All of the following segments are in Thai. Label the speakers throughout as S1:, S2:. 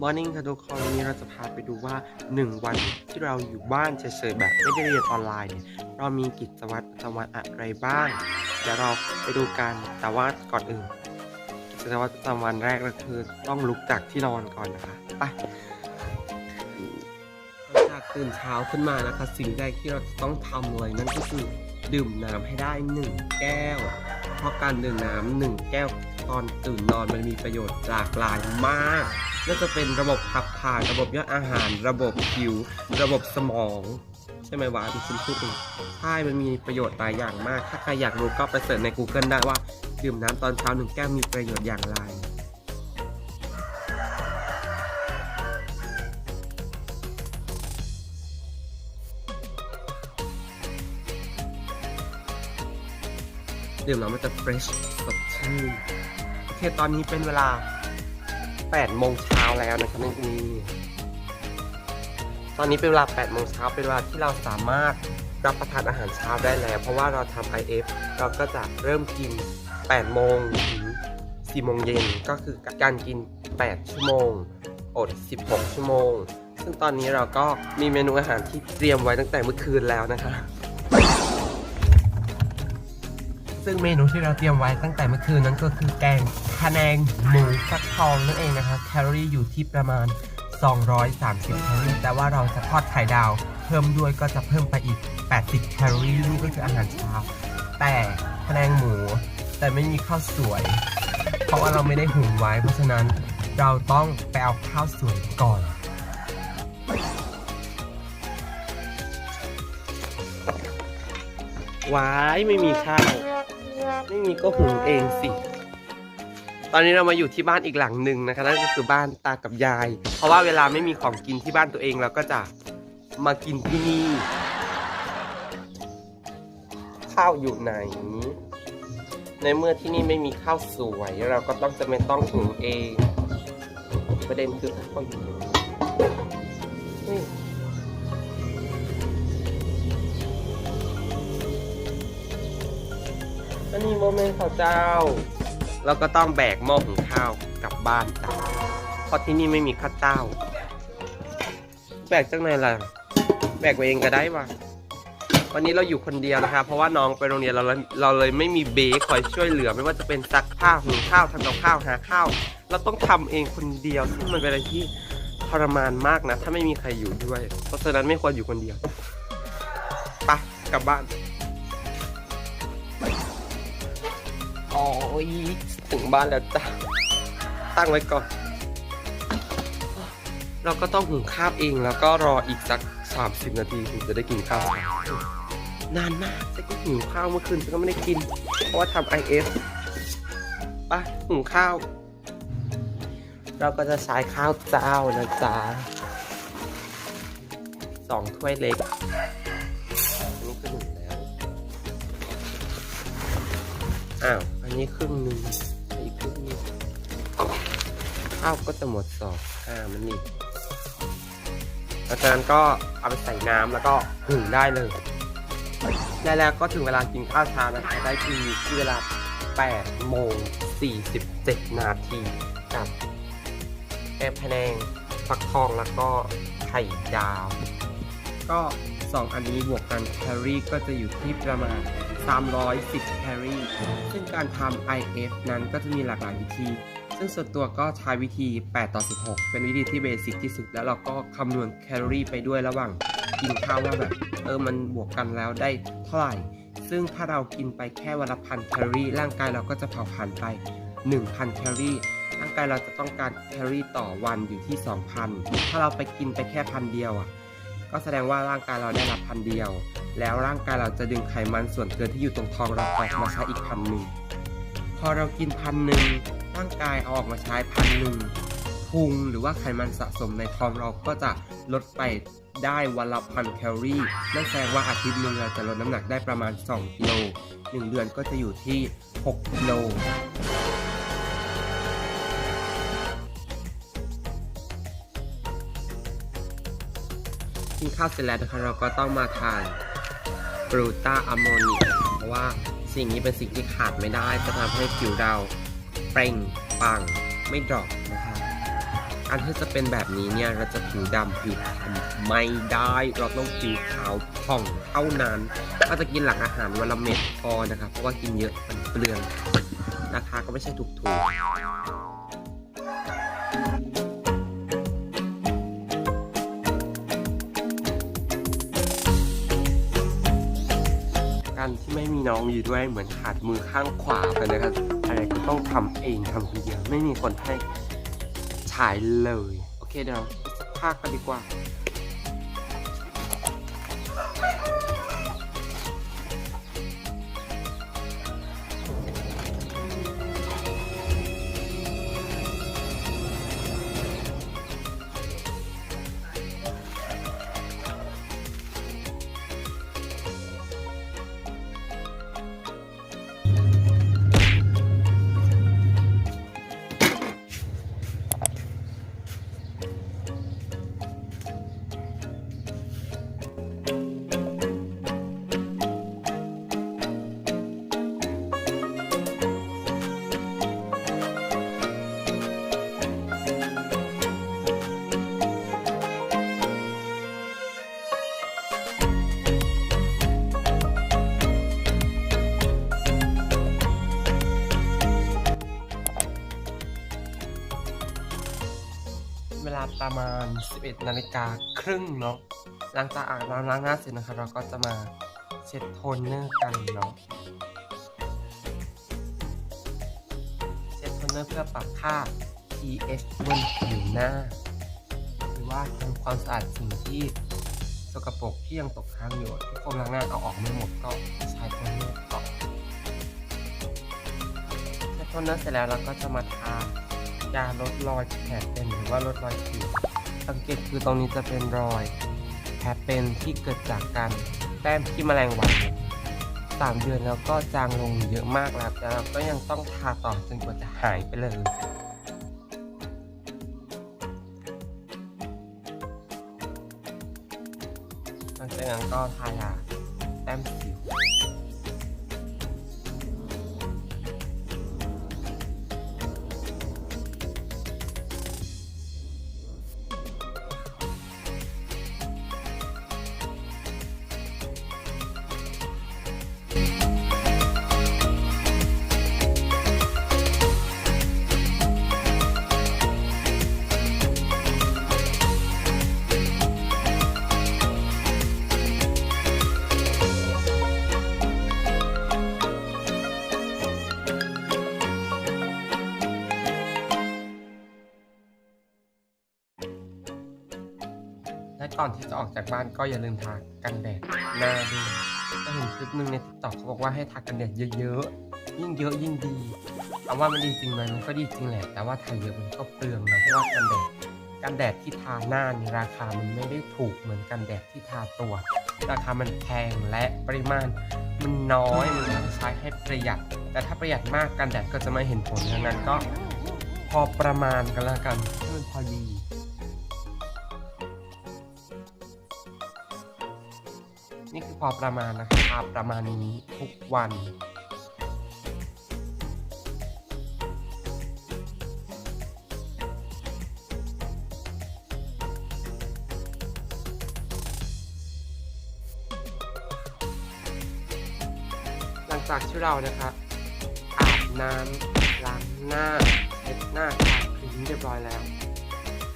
S1: มอร์นิ่งค่ะทุกคนวันนี้เราจะพาไปดูว่า 1 วันที่เราอยู่บ้านเฉยๆแบบไม่ได้เรียนออนไลน์เนี่ยเรามีกิจวัตรประจำวันอะไรบ้าง เดี๋ยวเราไปดูกันแต่ว่าก่อนอื่นกิจวัตรประจำวันแรกก็คือต้องลุกจากที่นอนก่อนนะคะไปหลังจากตื่นเช้าขึ้นมานะคะ สิ่งแรกที่เราจะต้องทำเลยนั่นก็คือ ดื่มน้ำให้ได้ 1 แก้ว เพราะการดื่มน้ำหนึ่งแก้วตอนตื่นนอนมันมีประโยชน์หลากหลายมากน่าจะเป็นระบบขับถ่ายระบบย่อยอาหาร ระบบผิว ระบบสมอง ใช่ไหมวะที่คุณพูดเองใช่มันมีประโยชน์หลายอย่างมาก ถ้าใครอยากรู้ก็ไปเสิร์ชใน Google ได้ว่า ดื่มน้ำตอนเช้าหนึ่งแก้วมีประโยชน์อย่างไร ดื่มแล้วมันจะเฟรชสดชื่นโอเคตอนนี้เป็นเวลา8โมงเช้าแล้วนะครับนี่ตอนนี้เป็นเวลา8โมงเช้าเป็นเวลาที่เราสามารถรับประทานอาหารเช้าได้แล้ว เพราะว่าเราทำ IF เราก็จะเริ่มกิน8โมงถึง4โมงเย็นก็คือการกิน 8 ชั่วโมง อด 16 ชั่วโมง ซึ่งตอนนี้เราก็มีเมนูอาหารที่เตรียมไว้ตั้งแต่เมื่อคืนแล้วนะคะ ซึ่งเมนูที่เราเตรียมไว้ตั้งแต่เมื่อคืนนั้นก็คือแกงพะแนงหมูฟักทองนั่นเองนะคะแคลอรี่อยู่ที่ประมาณ 230แคลอรี่แต่ว่าเราจะทอดไข่ดาวเพิ่มด้วยก็จะเพิ่มไปอีก 80 แคลอรี่นี่ก็คืออาหารเช้าแต่พะแนงหมูแต่ไม่มีข้าวสวย เพราะว่าเราไม่ได้หุงไว้ เพราะฉะนั้นเราต้องไปเอาข้าวสวยก่อนว้ายไม่มีข้าว ไม่มีก็หุงเองสิ ตอนนี้เรามาอยู่ที่บ้านอีกหลังหนึ่งนะคะนั่นก็คือบ้านตากับยาย เพราะว่าเวลาไม่มีของกินที่บ้านตัวเองเราก็จะมากินที่นี่ ข้าวอยู่ไหน ในเมื่อที่นี่ไม่มีข้าวสวย เราก็ต้องจะไม่ต้องหุงเอง ประเด็นคือข้าวอยู่ อันนี้โมเมนต์ข้าวเจ้าเราก็ต้องแบกหม้อหุงข้าวกลับบ้านจ้ะเพราะที่นี่ไม่มีข้าวเจ้า แบกจังไหนล่ะ แบกไปเองก็ได้ว่ะวันนี้เราอยู่คนเดียวนะคะ เพราะว่าน้องไปโรงเรียนเราเลยเราเลยไม่มีเบคคอยช่วยเหลือ ไม่ว่าจะเป็นซักผ้าหุงข้าวทำกับข้าวหาข้าว เราต้องทำเองคนเดียวซึ่งมันเป็นอะไรที่ทรมานมากนะ ถ้าไม่มีใครอยู่ด้วย เพราะฉะนั้นไม่ควรอยู่คนเดียวไปกลับบ้าน โอ้ยถึงบ้านแล้วจ้ะตั้งไว้ก่อน เราก็ต้องหุงข้าวเองแล้วก็รออีกสัก 30 นาทีถึงจะได้กินข้าวนานมากแต่ก็หิวข้าวเมื่อคืนฉันก็ไม่ได้กิน เพราะว่าทำ IF ไปหุงข้าว เราก็จะใช้ข้าวเจ้านะจ๊ะสองถ้วยเล็กอันนี้คือหนึ่งแล้ว อ้าว อันนี้ครึ่งหนึ่งอีกครึ่งหนึงข้าวก็จะหมดสอบอ่ามันนี่เพราะฉะนั้นก็เอาไปใส่น้ำแล้วก็หุงได้เลยได้แล้วก็ถึงเวลากินข้าวเช้านะคะได้ทีที่เวลา8โมง47 นาทีกับแกงพะแนงฟักทองแล้วก็ไข่ดาว ก็ 2 อันนี้บวกกันแคลอรี่ก็จะอยู่ที่ประมาณ 310แคลอรี่ซึ่งการทำ IF นั้นก็จะมีหลากหลายวิธี ซึ่งส่วนตัวก็ใช้วิธี 8 ต่อ 16 เป็นวิธีที่เบสิกที่สุด แล้วเราก็คำนวณแคลอรี่ไปด้วยระหว่างกินข้าวว่าแบบ เออมันบวกกันแล้วได้เท่าไหร่ ซึ่งถ้าเรากินไปแค่วันละพันแคลอรี่ ร่างกายเราก็จะเผาผลาญไป 1,000 แคลอรี่ร่างกายเราจะต้องการแคลอรี่ต่อวันอยู่ที่ 2,000 ถ้าเราไปกินไปแค่พันเดียวอะก็แสดงว่าร่างกายเราได้รับพันเดียว แล้วร่างกายเราจะดึงไขมันส่วนเกินที่อยู่ตรงท้องเราออกมาใช้อีกพันหนึ่งพอเรากินพันหนึ่งร่างกายเอาออกมาใช้พันหนึ่งพุงหรือว่าไขมันสะสมในท้องเราก็จะลดไปได้วันละพันแคลอรี่นั่นแสดงว่าอาทิตย์หนึ่งเราจะลดน้ำหนักได้ประมาณ 2กิโลหนึ่งเดือนก็จะอยู่ที่ 6กิโลกินข้าวเสร็จแล้วนะคะเราก็ต้องมาทาน กรูตาอะโมเนียเพราะว่าสิ่งนี้เป็นสิ่งที่ขาดไม่ได้ จะทำให้ผิวเราเปล่งปังไม่ดรอปนะคะการที่จะเป็นแบบนี้เนี่ยเราจะผิวดำผิวคำไม่ได้ เราต้องผิวขาวผ่องเท่านั้น ก็จะกินหลังอาหารวันละเม็ดพอนะครับเพราะว่ากินเยอะมันเปลืองราคาก็ไม่ใช่ถูกถูกๆ น้องอยู่ด้วยเหมือนขาดมือข้างขวาไปนะครับ อะไรก็ต้องทำเองทำคนเดียวไม่มีคนให้ฉายเลย โอเคเดี๋ยวเราไปสักภาคกันดีกว่า ประมาณ 11 นาฬิกาครึ่งเนาะหลังจากอาบน้ำล้างหน้าเสร็จนะครับเราก็จะมาเช็ดโทนเนอร์กันเนาะเช็ดโทนเนอร์เพื่อปรับค่า pH บนผิวหน้า หรือว่าทำความสะอาดสิ่งที่สกปรกที่ยังตกค้างอยู่ที่โฟมล้างหน้าเอาออกไม่หมดก็ใช้โทนเนอร์ต่อเช็ดโทนเนอร์เสร็จแล้วเราก็จะมาทา ยาลดรอยแผลเป็นหรือว่าลดรอยผิวสังเกตคือตรงนี้จะเป็นรอยแผลเป็นที่เกิดจากการแต้มที่แมลงวันสามเดือนแล้วก็จางลงเยอะมากแล้วแต่เราก็ยังต้องทาต่อจนกว่าจะหายไปเลยหลังจากนั้นก็ทายาแต้มสิว ก่อนที่จะออกจากบ้านก็อย่าลืมทากันแดดหน้าด้วยก็เห็นคลิปหนึ่งในติ๊กต็อกเขาบอกว่าให้ทากันแดดเยอะๆ ยิ่งเยอะยิ่งดีเอาว่ามันดีจริงไหมมันก็ดีจริงแหละ แต่ว่าทาเยอะมันก็เปลืองนะเพราะว่ากันแดดกันแดดที่ทาหน้านี่ราคามันไม่ได้ถูกเหมือนกันแดดที่ทาตัว ราคามันแพงและปริมาณมันน้อยมันต้องใช้ให้ประหยัด แต่ถ้าประหยัดมากกันแดดก็จะไม่เห็นผลดังนั้นก็พอประมาณกันล้วกันให้มันพอดี นี่คือพอประมาณนะครับประมาณนี้ทุกวันหลังจากที่เรานะครับอาบน้ำล้างหน้าเช็ดหน้าทาครีมเรียบร้อยแล้ว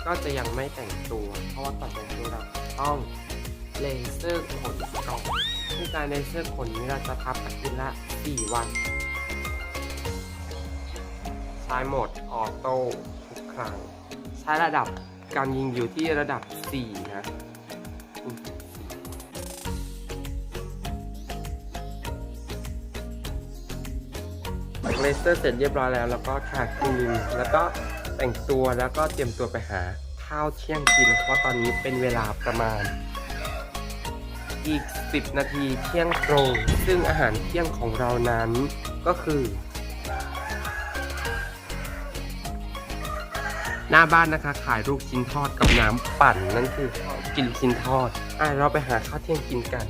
S1: ก็จะยังไม่แต่งตัว เพราะว่าก่อนแต่งตัวเราต้อง เลเซอร์ขนก่อนซึ่งการเลเซอร์ขนนี้เราจะทับอาทิตย์ละ 4 วัน ใช้โหมดออโต้ทุกครั้ง ใช้ระดับการยิงอยู่ที่ระดับ 4 นะเลเซอร์เสร็จเรียบร้อยแล้ว แล้วก็ทาครีมแล้วก็แต่งตัวแล้วก็เตรียมตัวไปหาข้าวเที่ยงกิน เพราะตอนนี้เป็นเวลาประมาณ อีก 10 นาทีเที่ยงตรง ซึ่งอาหารเที่ยงของเรานั้นก็คือ หน้าบ้านนะคะขายลูกชิ้นทอดกับน้ำปั่นนั่นคือกินลูกชิ้นทอดอะเราไปหาข้าวเที่ยงกินกัน